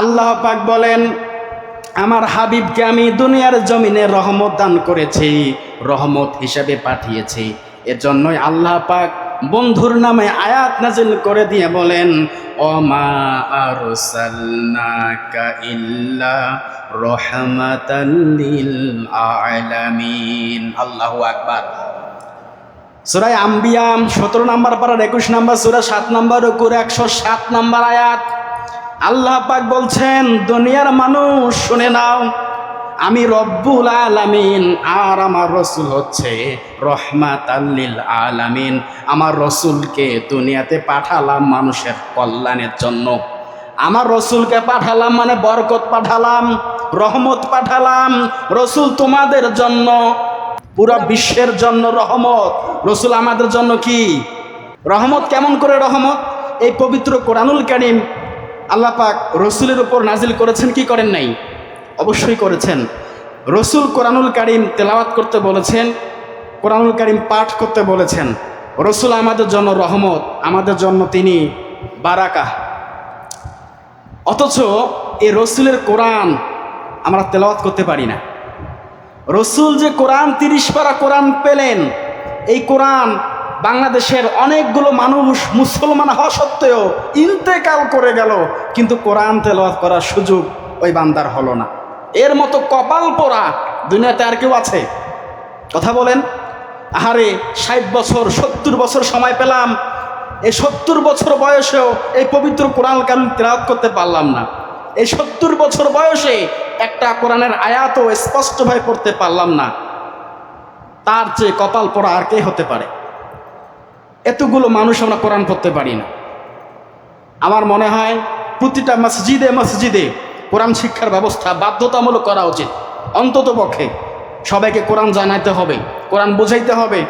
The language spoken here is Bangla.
আল্লাহ পাক বলেন, আমার হাবিবকে আমি দুনিয়ার জমিনে রহমত দান করেছি, রহমত হিসেবে পাঠিয়েছি। এজন্যই আল্লাহ পাক বন্ধুর নামে আয়াত নাজিল করে দিয়ে বলেন অমা আরসালনাকা ইল্লা রহমাতাল লিল আল্লাহু আকবার। সুরাই আম্বিয়াম সতেরো নাম্বার পাড়ার একুশ নাম্বার সুরা সাত নাম্বার উপর একশো সাত নাম্বার আয়াত। আল্লাহ পাক বলছেন, দুনিয়ার মানুষ, শুনে নাও, আমি রব্বুল আলামিন, আর আমার রসুল হচ্ছে রহমাত আল্লিল আলামিন। আমার রসুলকে দুনিয়াতে পাঠালাম মানুষের কল্যাণের জন্য। আমার রসুলকে পাঠালাম মানে বরকত পাঠালাম, রহমত পাঠালাম, রসুল তোমাদের জন্য, পুরা বিশ্বের জন্য রহমত। রসুল আমাদের জন্য কি? রহমত কেমন করে রহমত? এই পবিত্র কোরআনুল কারিম আল্লাহ পাক রসুলের উপর নাজিল করেছেন, কি করেন নাই? অবশ্যই করেছেন। রসুল কোরআনুল কারিম তেলাওয়াত করতে বলেছেন, কোরআনুল কারিম পাঠ করতে বলেছেন। রসুল আমাদের জন্য রহমত, আমাদের জন্য তিনি বারাকা। অথচ এই রসুলের কোরআন আমরা তেলাওয়াত করতে পারি না। রসুল যে কোরআন তিরিশ পারা কোরআন পেলেন, এই কোরআন বাংলাদেশের অনেকগুলো মানুষ মুসলমান হওয়া সত্ত্বেও ইন্তেকাল করে গেল, কিন্তু কোরআন তেলাওয়াত করার সুযোগ ওই বান্দার হলো না। এর মতো কপাল পোড়া দুনিয়াতে আর কেউ আছে? কথা বলেন। আহারে, ষাট বছর, সত্তর বছর সময় পেলাম, এই সত্তর বছর বয়সেও এই পবিত্র কোরআন কানুন তেলাওয়াত করতে পারলাম না। এই সত্তর বছর বয়সে একটা কোরআনের আয়াতও স্পষ্টভাবে পড়তে পারলাম না। তার চেয়ে কপাল পড়া আর কে হতে পারে? এতগুলো মানুষ আমরা কোরআন পড়তে পারি না। আমার মনে হয় প্রতিটা মসজিদে মসজিদে কোরআন শিক্ষার ব্যবস্থা বাধ্যতামূলক করা উচিত। অন্তত পক্ষে সবাইকে কোরআন জানাইতে হবে, কোরআন বোঝাইতে হবে